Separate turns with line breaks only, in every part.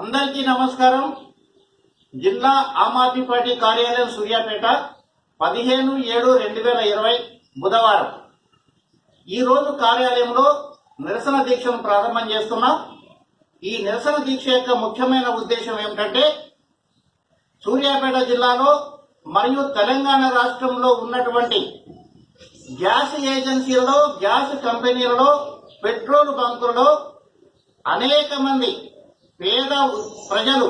అందరికీ నమస్కారం. జిల్లా ఆమ్ ఆద్మీ పార్టీ కార్యాలయం సూర్యాపేట పదిహేను ఏడు రెండు వేల ఇరవై బుధవారం. ఈరోజు కార్యాలయంలో నిరసన దీక్షను ప్రారంభం చేస్తున్నాం. ఈ నిరసన దీక్ష యొక్క ముఖ్యమైన ఉద్దేశం ఏమిటంటే సూర్యాపేట జిల్లాలో మరియు తెలంగాణ రాష్ట్రంలో ఉన్నటువంటి గ్యాస్ ఏజెన్సీలలో గ్యాస్ కంపెనీలలో పెట్రోల్ బంకులలో అనేక మంది పేద ప్రజలు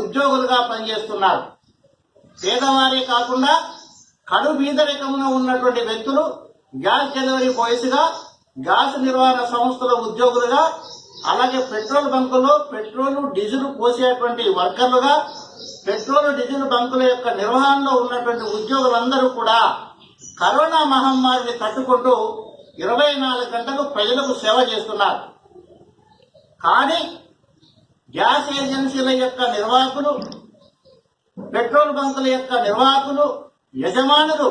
ఉద్యోగులుగా పనిచేస్తున్నారు. పేదవారే కాకుండా కడు బీదరికంలో ఉన్నటువంటి వ్యక్తులు గ్యాస్ డెలివరీ బాయ్స్గా గ్యాస్ నిర్వహణ సంస్థల ఉద్యోగులుగా అలాగే పెట్రోల్ బంకుల్లో పెట్రోల్ డీజిల్ పోసేటువంటి వర్కర్లుగా పెట్రోల్ డీజిల్ బంకుల యొక్క నిర్వహణలో ఉన్నటువంటి ఉద్యోగులందరూ కూడా కరోనా మహమ్మారిని తట్టుకుంటూ ఇరవై నాలుగు గంటలు ప్రజలకు సేవ చేస్తున్నారు. కానీ గ్యాస్ ఏజెన్సీల యొక్క నిర్వాహకులు పెట్రోల్ బంకుల యొక్క నిర్వాహకులు యజమానులు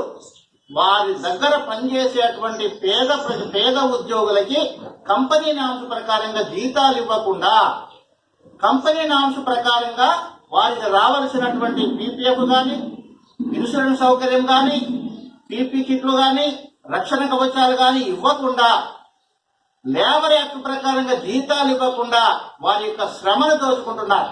వారి దగ్గర పనిచేసేటువంటి పేద ప్ర- పేద ఉద్యోగులకి కంపెనీ నాంశ ప్రకారంగా జీతాలు ఇవ్వకుండా కంపెనీ నాంశ ప్రకారంగా వారికి రావలసినటువంటి పీపీఎఫ్ కానీ ఇన్సూరెన్స్ సౌకర్యం కానీ పీపీ కిట్లు కానీ రక్షణ కవచాలు కానీ ఇవ్వకుండా లేబర్ యాక్ట్ ప్రకారంగా జీతాలు ఇవ్వకుండా వారి యొక్క శ్రమను దోచుకుంటున్నారు.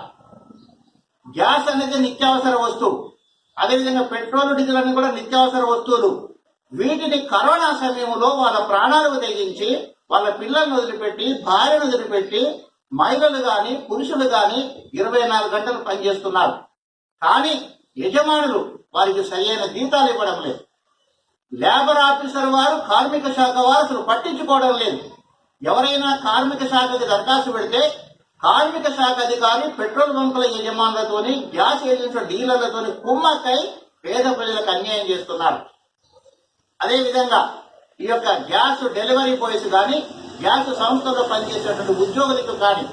గ్యాస్ అనేది నిత్యావసర వస్తువు. అదేవిధంగా పెట్రోల్ డీజిల్ అన్ని కూడా నిత్యావసర వస్తువులు. వీటిని కరోనా సమయంలో వాళ్ళ ప్రాణాలు తెగించి వాళ్ళ పిల్లలను వదిలిపెట్టి భార్యను వదిలిపెట్టి మహిళలు గాని పురుషులు గాని ఇరవై నాలుగు గంటలు పనిచేస్తున్నారు. కానీ యజమానులు వారికి సరైన జీతాలు ఇవ్వడం లేదు. లేబర్ ఆఫీసర్ వారు కార్మిక శాఖ వారు అసలు పట్టించుకోవడం లేదు. ఎవరైనా కార్మిక శాఖకి దరఖాస్తు పెడితే కార్మిక శాఖ అధికారి పెట్రోల్ బంకుల యజమానులతోని గ్యాస్ ఏజెన్సీ డీలర్లతోని కుమ్మక్కై పేద ప్రజలకు అన్యాయం చేస్తున్నారు. అదేవిధంగా ఈ యొక్క గ్యాస్ డెలివరీ బాయ్స్ కానీ గ్యాస్ సంస్థలో పనిచేసేటువంటి ఉద్యోగులకు కానీ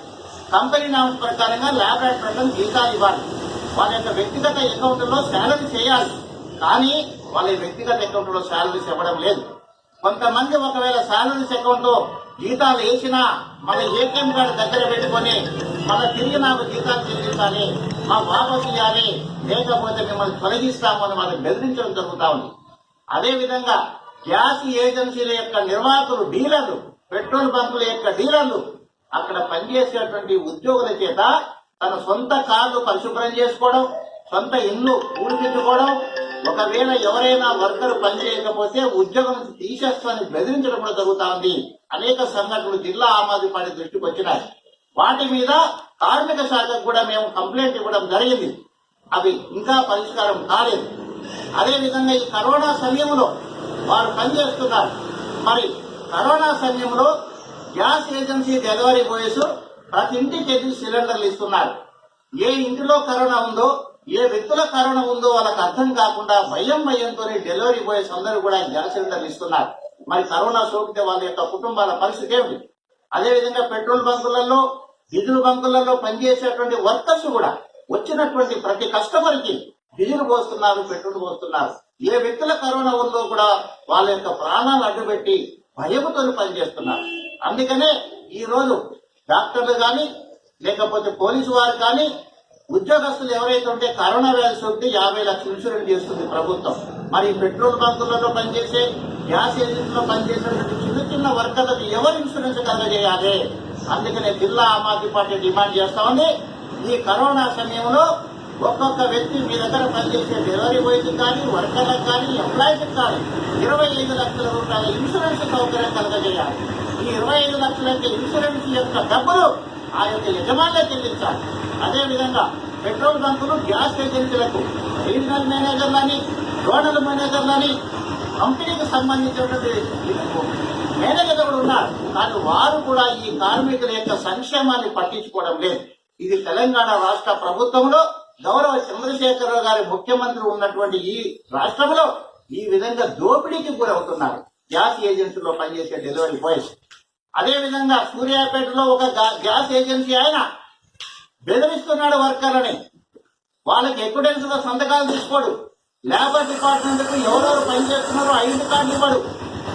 కంపెనీ నామ్స్ ప్రకారంగా ల్యాబ్ యాక్ట్ ప్రకారం జీతాలు ఇవ్వాలి. వాళ్ళ యొక్క వ్యక్తిగత అకౌంట్లో శాలరీ చేయాలి. కానీ వాళ్ళ వ్యక్తిగత అకౌంట్లో శాలరీస్ ఇవ్వడం లేదు. కొంతమంది ఒకవేళ శాలరీస్ అకౌంట్ జీతాలు వేసినా మన ఏటీఎం కార్డు దగ్గర పెట్టుకొని మన తిరిగి నాకు జీతాలు చెల్లించాలి మా వాపసు ఇవ్వాలి లేకపోతే మిమ్మల్ని తొలగిస్తాము అని బెదిరించడం జరుగుతా ఉంది. అదేవిధంగా గ్యాస్ ఏజెన్సీల యొక్క నిర్వాహకులు డీలర్లు పెట్రోల్ బంకుల యొక్క డీలర్లు అక్కడ పనిచేసేటువంటి ఉద్యోగుల చేత తన సొంత కార్లు పరిశుభ్రం చేసుకోవడం సొంత ఇల్లు ఊడిపించుకోవడం ఒకవేళ ఎవరైనా వర్కర్ పనిచేయకపోతే ఉద్యోగం నుంచి తీసేస్తామని బెదిరించడం కూడా జరుగుతా ఉంది అనేక సంఘటనలు జిల్లా ఆమ్ ఆద్మీ పార్టీ దృష్టికి వచ్చినాయి. వాటి మీద కార్మిక శాఖకు కూడా మేము కంప్లైంట్ ఇవ్వడం జరిగింది. అవి ఇంకా పరిష్కారం కాలేదు. అదేవిధంగా ఈ కరోనా సమయంలో వారు పనిచేస్తున్నారు. మరి కరోనా సమయంలో గ్యాస్ ఏజెన్సీ డెలివరీ బాయ్స్ ప్రతి ఇంటికి వెళ్ళి సిలిండర్లు ఇస్తున్నారు. ఏ ఇంటిలో కరోనా ఉందో ఏ వ్యక్తుల కరోనా ఉందో వాళ్ళకి అర్థం కాకుండా భయం భయంతో డెలివరీ బాయ్స్ అందరూ కూడా గ్యాస్ సిలిండర్లు ఇస్తున్నారు. మరి కరోనా సోకితే వాళ్ళ యొక్క కుటుంబాల పరిస్థితి ఏమిటి? అదేవిధంగా పెట్రోల్ బంకులలో డీజిల్ బంకులలో పనిచేసేటువంటి వర్కర్స్ కూడా వచ్చినటువంటి ప్రతి కస్టమర్కి డీజిల్ పోస్తున్నారు పెట్రోల్ పోస్తున్నారు. ఏ వ్యక్తుల కరోనా ఉందో కూడా వాళ్ళ యొక్క ప్రాణాలు అడ్డుపెట్టి భయముతో పనిచేస్తున్నారు. అందుకనే ఈ రోజు డాక్టర్లు కానీ లేకపోతే పోలీసు వారు కానీ ఉద్యోగస్తులు ఎవరైతే ఉంటే కరోనా వ్యాధి సోకితే యాభై లక్షలు ఇన్సూరెన్స్ చేస్తుంది ప్రభుత్వం. మరి పెట్రోల్ బంకులలో పనిచేసే గ్యాస్ ఏజెన్సీలో పనిచేసేటువంటి చిన్న చిన్న వర్కర్లకు ఎవరు ఇన్సూరెన్స్ కలగజేయాలి? అందుకనే జిల్లా ఆమ్ ఆద్మీ పార్టీ డిమాండ్ చేస్తా ఉంది. ఈ కరోనా సమయంలో ఒక్కొక్క వ్యక్తి మీ దగ్గర పనిచేసే డెలివరీ బాయ్స్ కానీ వర్కర్లకు కానీ ఎంప్లాయీకి కానీ ఇరవై ఐదు లక్షల రూపాయల ఇన్సూరెన్స్ సౌకర్యం కలగజేయాలి. ఈ ఇరవై ఐదు లక్షల ఇన్సూరెన్స్ యొక్క డబ్బులు ఆ యొక్క యజమానులే చెల్లించాలి అదేవిధంగా పెట్రోల్ బంకులు గ్యాస్ ఏజెన్సీలకు రీజనల్ మేనేజర్లని జోనల్ మేనేజర్లని కంపెనీకి సంబంధించినటువంటి మేనేజర్ కూడా ఉన్నారు. కానీ వారు కూడా ఈ కార్మికుల యొక్క సంక్షేమాన్ని పట్టించుకోవడం లేదు. ఇది తెలంగాణ రాష్ట్ర ప్రభుత్వంలో గౌరవ చంద్రశేఖరరావు గారి ముఖ్యమంత్రి ఉన్నటువంటి ఈ రాష్ట్రంలో ఈ విధంగా దోపిడీకి గురవుతున్నారు. గ్యాస్ ఏజెన్సీలో పనిచేసే డెలివరీ బాయ్స్. అదే విధంగా సూర్యాపేటలో ఒక గ్యాస్ ఏజెన్సీ ఆయన బెదిరిస్తున్నాడు వర్కర్లని. వాళ్ళకి ఎక్విడెన్స్లో సంతకాలు తీసుకోడు. లేబర్ డిపార్ట్మెంట్కు ఎవరెవరు పనిచేస్తున్నారో ఐడి కార్డు ఇవ్వడు.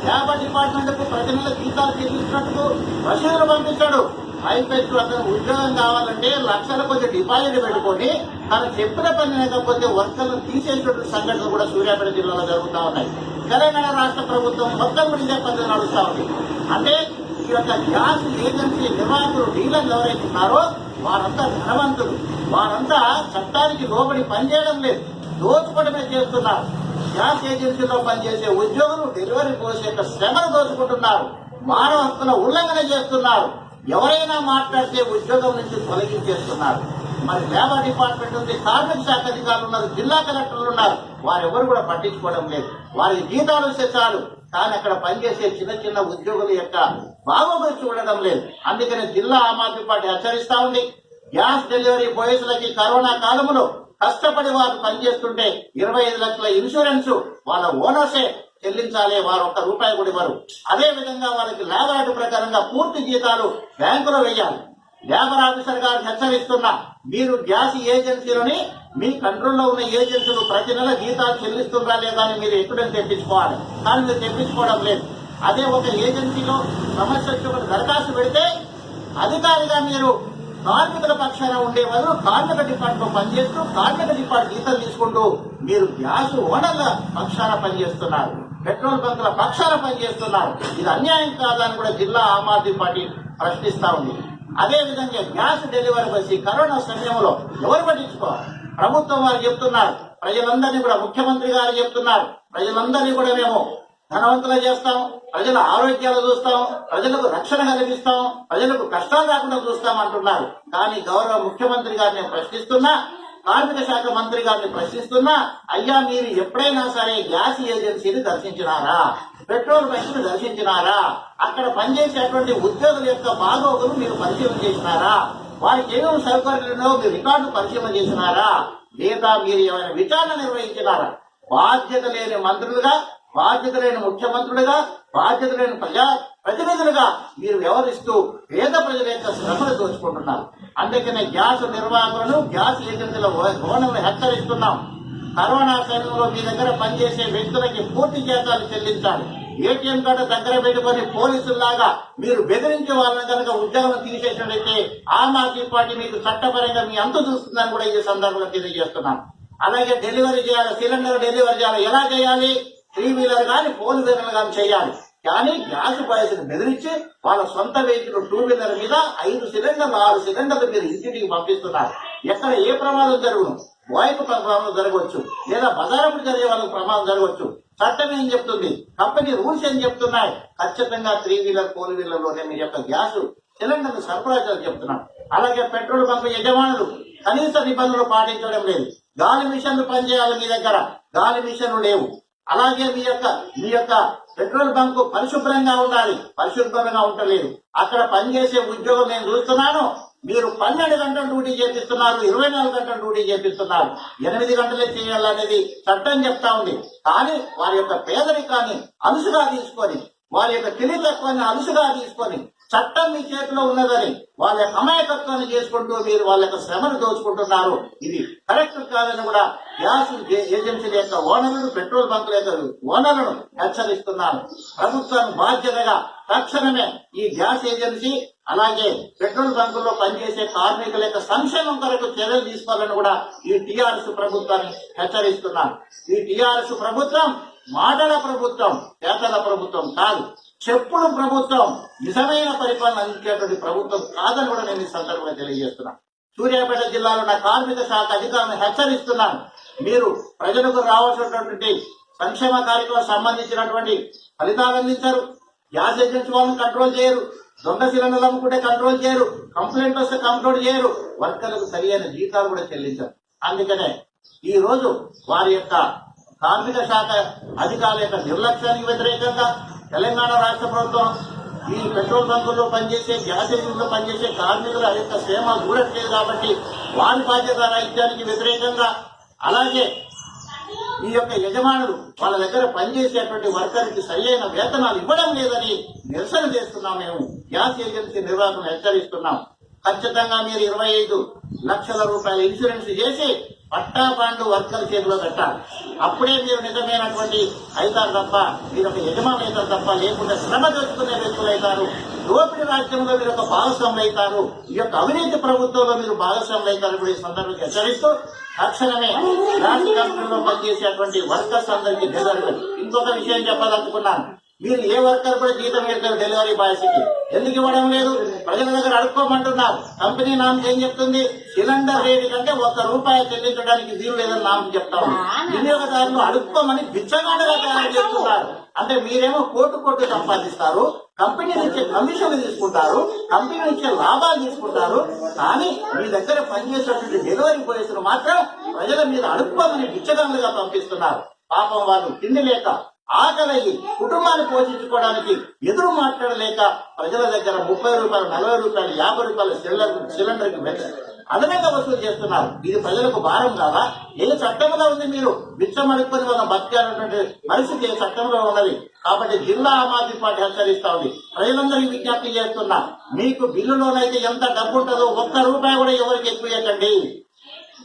లేబర్ డిపార్ట్మెంట్కు ప్రతి నెల జీతాలు చెల్లించినట్టు రసీదులు పంపించాడు. పైపెచ్చు అతను ఉద్యోగం కావాలంటే లక్షల కొద్ది డిపాజిట్ పెట్టుకొని తను చెప్పిన పని లేకపోతే వర్కర్లు తీసేటువంటి సంఘటనలు కూడా సూర్యాపేట జిల్లాలో జరుగుతూ ఉన్నాయి. తెలంగాణ రాష్ట్ర ప్రభుత్వం మొత్తం కూడా ఇదే పద్ధతి నడుస్తూ ఉంది. అంటే ఈ యొక్క గ్యాస్ ఏజెన్సీ నిర్వాహకులు డీలర్లు ఎవరైతే ఉన్నారో వారంతా ధనవంతులు. వారంతా చట్టానికి లోబడి పనిచేయడం లేదు. దోచుకోవడమే చేస్తున్నారు. గ్యాస్ ఏజెన్సీలో పనిచేసే ఉద్యోగులు డెలివరీ పోసే యొక్క శ్రమను దోచుకుంటున్నారు. మానవ హక్కుల ఉల్లంఘన చేస్తున్నారు. ఎవరైనా మాట్లాడితే ఉద్యోగం నుంచి తొలగించేస్తున్నారు. మరి లేబర్ డిపార్ట్మెంట్ ఉంది కార్మిక శాఖ అధికారులు ఉన్నారు జిల్లా కలెక్టర్లు ఉన్నారు. వారెవరు కూడా పట్టించుకోవడం లేదు. వారికి జీతాలు వస్తే చాలు. కానీ అక్కడ పనిచేసే చిన్న చిన్న ఉద్యోగుల యొక్క బాగోగులు చూడడం లేదు. అందుకని జిల్లా ఆమ్ ఆద్మీ పార్టీ హెచ్చరిస్తా ఉంది. గ్యాస్ డెలివరీ బాయ్స్లకి కరోనా కాలంలో కష్టపడి వారు పనిచేస్తుంటే ఇరవై ఐదు లక్షల ఇన్సూరెన్స్ వాళ్ళ ఓనర్సే చెల్లించాలి వారు ఒక్క రూపాయి కూడా ఇవ్వరు. అదే విధంగా వాళ్ళకి లేబర్ యాక్ట్ ప్రకారంగా పూర్తి జీతాలు బ్యాంకులో వేయాలి. లేబర్ ఆఫీసర్ గారు హెచ్చరిస్తున్నా మీరు గ్యాస్ ఏజెన్సీలని మీ కంట్రోల్లో ఉన్న ఏజెన్సీలు ప్రతి నెల జీతాలు చెల్లిస్తుందా లేదా అని మీరు ఎప్పుడైనా తెప్పించుకోవాలి. కానీ మీరు తెప్పించుకోవడం లేదు. అదే ఒక ఏజెన్సీలో సమస్య వచ్చి ఒక దరఖాస్తు పెడితే అధికారిగా మీరు కార్మికుల పక్షాన ఉండేవారు కార్మిక డిపార్ట్మెంట్ పనిచేస్తూ కార్మిక డిపార్ట్ జీతాలు తీసుకుంటూ మీరు గ్యాస్ ఓనర్ల పక్షాన పనిచేస్తున్నారు. పెట్రోల్ బంకుల పక్షాన పనిచేస్తున్నారు. ఇది అన్యాయం కాదని కూడా జిల్లా ఆమ్ ఆద్మీ పార్టీ ప్రశ్నిస్తా ఉంది. అదేవిధంగా గ్యాస్ డెలివరీ బస్ ఈ కరోనా సమయంలో ఎవరు పట్టించుకోవాలి? ప్రభుత్వం వారు చెప్తున్నారు. ప్రజలందరినీ కూడా ముఖ్యమంత్రి గారు చెప్తున్నారు. ప్రజలందరినీ కూడా మేము ధనవంతులు చేస్తాం? ప్రజల ఆరోగ్యాలు చూస్తాం ప్రజలకు రక్షణ కలిగిస్తాం ప్రజలకు కష్టాలు రాకుండా చూస్తాం అంటున్నారు. కానీ గౌరవ ముఖ్యమంత్రి గారిని ప్రశ్నిస్తున్నా కార్మిక శాఖ మంత్రి గారిని ప్రశ్నిస్తున్నా అయ్యా మీరు ఎప్పుడైనా సరే గ్యాస్ ఏజెన్సీని దర్శించినారా? పెట్రోల్ బంకులు దర్శించినారా? అక్కడ పనిచేసేటువంటి ఉద్యోగుల యొక్క బాగోగులు మీరు పరిశీలన చేసినారా? వారికి ఏమేమి సౌకర్యాలు మీరు రికార్డు పరిశీలన చేసినారా? లేదా మీరు ఏమైనా విచారణ నిర్వహించినారా? బాధ్యత లేని మంత్రులుగా బాధ్యతలైన ముఖ్యమంత్రులుగా ప్రజా ప్రతినిధులుగా మీరు వ్యవహరిస్తూ పేద ప్రజల యొక్క శ్రమను దోచుకుంటున్నారు. అందుకనే గ్యాస్ నిర్వాహకులను గ్యాస్ ఏజెన్సీల ఓనర్లు హెచ్చరిస్తున్నాం. కరోనా సమయంలో మీ దగ్గర పనిచేసే వ్యక్తులకి పూర్తి జీతాలు చెల్లించాలి. ఏటీఎం కార్డు దగ్గర పెట్టుకొని పోలీసుల్లాగా మీరు బెదిరించే వాళ్ళని కనుక ఉద్యోగం తీసేసినట్లయితే ఆమ్ ఆద్మీ పార్టీ మీకు చట్టపరంగా మీ అంత చూస్తుందని కూడా ఈ సందర్భంగా తెలియజేస్తున్నాను అలాగే డెలివరీ చేయాలి సిలిండర్ డెలివరీ చేయాలి ఎలా చేయాలి? త్రీ వీలర్ కానీ ఫోర్ వీలర్ కానీ చేయాలి. కానీ గ్యాస్ బాయ్స్ని బెదిరించి వాళ్ళ సొంత వెహికల్ టూ వీలర్ మీద ఐదు సిలిండర్లు ఆరు సిలిండర్లు మీరు ఇంటికి పంపిస్తున్నారు. ఎక్కడ ఏ ప్రమాదం జరుగును? బోయకు ప్రమాదం జరగవచ్చు. లేదా బజారప్పుడు జరిగే వాళ్ళకి ప్రమాదం జరగవచ్చు. చట్టం ఏం చెప్తుంది? కంపెనీ రూల్స్ ఏం చెప్తున్నాయి? ఖచ్చితంగా త్రీ వీలర్ ఫోర్ వీలర్లోనే మీ యొక్క గ్యాస్ సిలిండర్ సరఫరా చేయాలని చెప్తున్నాను అలాగే పెట్రోల్ బంక్ యజమానులు కనీస నిబంధనలు పాటించడం లేదు. గాలి మిషన్లు పనిచేయాలి మీ దగ్గర. గాలి మిషన్లు లేవు. అలాగే మీ యొక్క మీ యొక్క పెట్రోల్ బంక్ పరిశుభ్రంగా ఉండాలి. పరిశుభ్రంగా ఉండలేదు అక్కడ పనిచేసే ఉద్యోగం నేను చూస్తున్నాను. మీరు పన్నెండు గంటల డ్యూటీ చేపిస్తున్నారు ఇరవై నాలుగు గంటల డ్యూటీ చేపిస్తున్నారు. ఎనిమిది గంటలే చేయాలనేది చట్టం చెప్తా ఉంది. కానీ వారి యొక్క పేదరికాన్ని అలుసుగా తీసుకొని వారి యొక్క తెలివితత్వాన్ని అలుసుగా తీసుకొని చట్టం మీ చేతిలో ఉన్నదని వాళ్ళ యొక్క అమాయకత్వాన్ని చేసుకుంటూ మీరు వాళ్ళ యొక్క శ్రమను దోచుకుంటున్నారు. ఇది కరెక్ట్ కాదని కూడా గ్యాస్ ఏజెన్సీల యొక్క ఓనర్లు పెట్రోల్ బంకుల యొక్క ఓనర్లను హెచ్చరిస్తున్నాను. ప్రభుత్వం బాధ్యతగా తక్షణమే ఈ గ్యాస్ ఏజెన్సీ అలాగే పెట్రోల్ బంకుల్లో పనిచేసే కార్మికుల యొక్క సంక్షేమం కొరకు చర్యలు తీసుకోవాలని కూడా ఈ టీఆర్ఎస్ ప్రభుత్వాన్ని హెచ్చరిస్తున్నాను. ఈ టీఆర్ఎస్ ప్రభుత్వం మాటల ప్రభుత్వం పేదల ప్రభుత్వం కాదు. చెప్పుడు ప్రభుత్వం నిజమైన పరిపాలన అందించేటువంటి ప్రభుత్వం కాదని కూడా నేను ఈ సందర్భంగా తెలియజేస్తున్నాను సూర్యాపేట జిల్లాలో ఉన్న కార్మిక శాఖ అధికారులను హెచ్చరిస్తున్నాను. మీరు ప్రజలకు రావాల్సినటువంటి సంక్షేమ కార్యక్రమం సంబంధించినటువంటి ఫలితాలు అందించారు. గ్యాస్ ఏజెన్సీ వాళ్ళని కంట్రోల్ చేయరు. దొంగ సిలిండర్లు అమ్ముకుంటే కంట్రోల్ చేయరు. కంప్లైంట్ వస్తే కంట్రోల్ చేయరు. వర్కర్లకు సరియైన జీతాలు కూడా చెల్లించారు. అందుకనే ఈ రోజు వారి యొక్క కార్మిక శాఖ అధికారుల యొక్క నిర్లక్ష్యానికి వ్యతిరేకంగా తెలంగాణ రాష్ట్ర ప్రభుత్వం ఈ పెట్రోల్ బంకుల్లో పనిచేసే గ్యాస్ ఏజెన్సీలో పనిచేసే కార్మికుల యొక్క క్షేమ చూడట్లేదు కాబట్టి వారి బాధ్యత రాహిత్యానికి వ్యతిరేకంగా అలాగే ఈ యొక్క యజమానులు వాళ్ళ దగ్గర పనిచేసేటువంటి వర్కర్కి సరైన వేతనాలు ఇవ్వడం లేదని నిరసన చేస్తున్నాం మేము. గ్యాస్ ఏజెన్సీ నిర్వాహకులను హెచ్చరిస్తున్నాం. ఖచ్చితంగా మీరు ఇరవై ఐదు లక్షల రూపాయల ఇన్సూరెన్స్ చేసి పట్టా బాండ్లు వర్కర్ చేతిలో పెట్టాలి. అప్పుడే మీరు నిజమైనటువంటి అవుతారు తప్ప మీరు ఒక యజమాని అవుతారు తప్ప లేకుండా శ్రమ దోచుకునే వ్యక్తులు అవుతారు. దోపిడీ రాజ్యంలో మీరు ఒక భాగస్వాములు అవుతారు. ఈ యొక్క అవినీతి ప్రభుత్వంలో మీరు భాగస్వాములు అవుతారు ఈ సందర్భంగా హెచ్చరిస్తూ తక్షణమే రాష్ట్ర కంపెనీలో పనిచేసేటువంటి వర్కర్స్ అందరికీ డెలివరీ ఇంకొక విషయం చెప్పదలుచుకున్నాను. మీరు ఏ వర్కర్ కూడా జీతం ఇస్తారు డెలివరీ బాయ్స్కి. ఎందుకు ఇవ్వడం లేదు? ప్రజల దగ్గర అడుక్కోమంటున్నారు. కంపెనీ నామ్ ఏం చెప్తుంది? సిలిండర్ రేటు కంటే ఒక్క రూపాయి చెల్లించడానికి వీలు లేదని నామం చెప్తా ఉంది వినియోగదారులు అడుక్కోమని బిచ్చగాడుగా తయారు చేస్తున్నారు. అంటే మీరేమో కోటు కోటు సంపాదిస్తారు కంపెనీ నుంచి కమిషన్ తీసుకుంటారు కంపెనీ నుంచి లాభాలు తీసుకుంటారు కానీ మీ దగ్గర పనిచేసేటువంటి డెలివరీ బాయ్స్ మాత్రం ప్రజల మీద అడుక్కోమని బిచ్చగాళ్ళుగా పంపిస్తున్నారు. పాపం వాళ్ళు తిండి లేక ఆకలి కుటుంబాన్ని పోషించుకోవడానికి ఎదురు మాట్లాడలేక ప్రజల దగ్గర ముప్పై రూపాయలు నలభై రూపాయలు యాభై రూపాయలు సిలిండర్ సిలిండర్కి అదనంగా వసూలు చేస్తున్నారు. ఇది ప్రజలకు భారం కాదా? ఏ చట్టంలో ఉంది మీరు? బిచ్చం అడుక్కొని మనం బతకాలన్నటువంటి పరిస్థితి ఏ చట్టంలో ఉన్నది? కాబట్టి జిల్లా ఆమ్ ఆద్మీ పార్టీ హెచ్చరిస్తా ఉంది. ప్రజలందరికీ విజ్ఞప్తి చేస్తున్నా మీకు బిల్లులోనైతే ఎంత డబ్బు ఉంటుందో ఒక్క రూపాయి కూడా ఎవరికి ఎక్కువ ఇవ్వకండి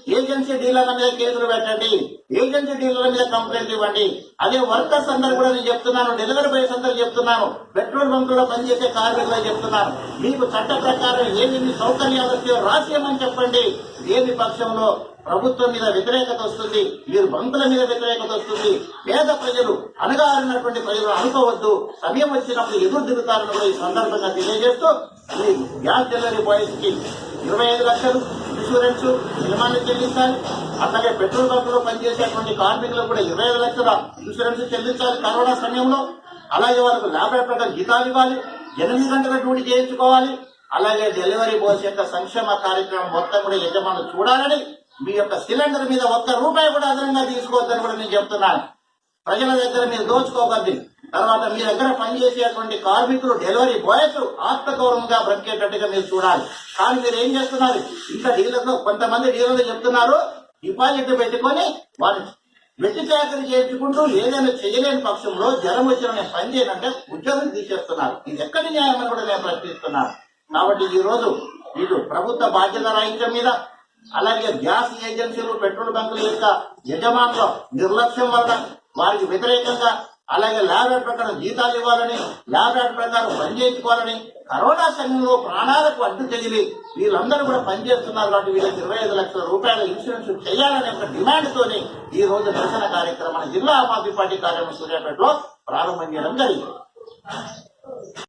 ఏజెన్సీ డీలర్ల మీద కేసులు పెట్టండి. ఏజెన్సీ డీలర్ల మీద కంప్లైంట్ ఇవ్వండి. అదే వర్కర్స్ అందరు కూడా నేను చెప్తున్నాను డెలివరీ బాయ్స్ అందరు చెప్తున్నాను పెట్రోల్ బంకుల్లో పనిచేసే కార్మికులు చెప్తున్నాను. మీకు చట్ట ప్రకారం ఏమేమి సౌకర్యాలు వచ్చాయో రాసేయమని చెప్పండి. లేని పక్షంలో ప్రభుత్వం మీద వ్యతిరేకత వస్తుంది మీరు బంతుల మీద వ్యతిరేకత వస్తుంది. పేద ప్రజలు అనగారినటువంటి ప్రజలు అనుకోవద్దు. సమయం వచ్చినప్పుడు ఎదురు దిగుతారని కూడా ఈ సందర్భంగా తెలియజేస్తూ ఈ గ్యాస్ డెలివరీ బాయ్స్కి ఇరవై ఐదు లక్షలు ఇన్సూరెన్స్ నియమాన్ని చెల్లించాలి. అలాగే పెట్రోల్ బంకులో పనిచేసేటువంటి కార్మికులకు కూడా ఇరవై ఐదు లక్షల ఇన్సూరెన్స్ చెల్లించాలి కరోనా సమయంలో. అలాగే వాళ్ళకు ల్యాబ్ ప్రకారం జీతాలు ఇవ్వాలి ఎనిమిది గంటల డ్యూటీ చేయించుకోవాలి. అలాగే డెలివరీ బాయ్స్ యొక్క సంక్షేమ కార్యక్రమం మొత్తం కూడా యజమానులు చూడాలని మీ యొక్క సిలిండర్ మీద ఒక్క రూపాయి కూడా అదనంగా తీసుకోవద్దని కూడా నేను చెప్తున్నాను. ప్రజల దగ్గర మీరు దోచుకోకండి. తర్వాత మీ దగ్గర పనిచేసేటువంటి కార్మికులు డెలివరీ బాయ్స్ ఆత్మగౌరవంగా బ్రతికేటట్టుగా మీరు చూడాలి. కానీ మీరు ఏం చేస్తున్నారు? ఇంకా డీలర్లు కొంతమంది డీలర్లు చెప్తున్నారు డిపాజిట్ పెట్టుకొని వారు వెట్టి చాకరీ చేర్చుకుంటూ ఏదైనా చేయలేని పక్షంలో జ్వరం వచ్చిన నేను పని చేయనంటే ఉద్యోగం తీసేస్తున్నారు. ఇది ఎక్కడి న్యాయమని కూడా నేను ప్రశ్నిస్తున్నాను. కాబట్టి ఈ రోజు ఇటు ప్రభుత్వ బాధ్యత రాహిత్యం మీద అలాగే గ్యాస్ ఏజెన్సీలు పెట్రోల్ బంకుల యొక్క యజమానుల నిర్లక్ష్యం వల్ల వారికి వ్యతిరేకంగా అలాగే ల్యాబ్ యాడ్ ప్రకారం జీతాలు ఇవ్వాలని ల్యాబ్ యాడ్ ప్రకారం పనిచేయించుకోవాలని కరోనా సమయంలో ప్రాణాలకు అడ్డు తగిలి వీళ్ళందరూ కూడా పనిచేస్తున్నారు కాబట్టి వీళ్ళకి ఇరవై ఐదు లక్షల రూపాయల ఇన్సూరెన్స్ చేయాలనే ఒక డిమాండ్ తోని ఈ రోజు నిరసన కార్యక్రమాన్ని జిల్లా ఆమ్ ఆద్మీ పార్టీ కార్యాలయం సూర్యాపేటలో ప్రారంభం చేయడం జరిగింది.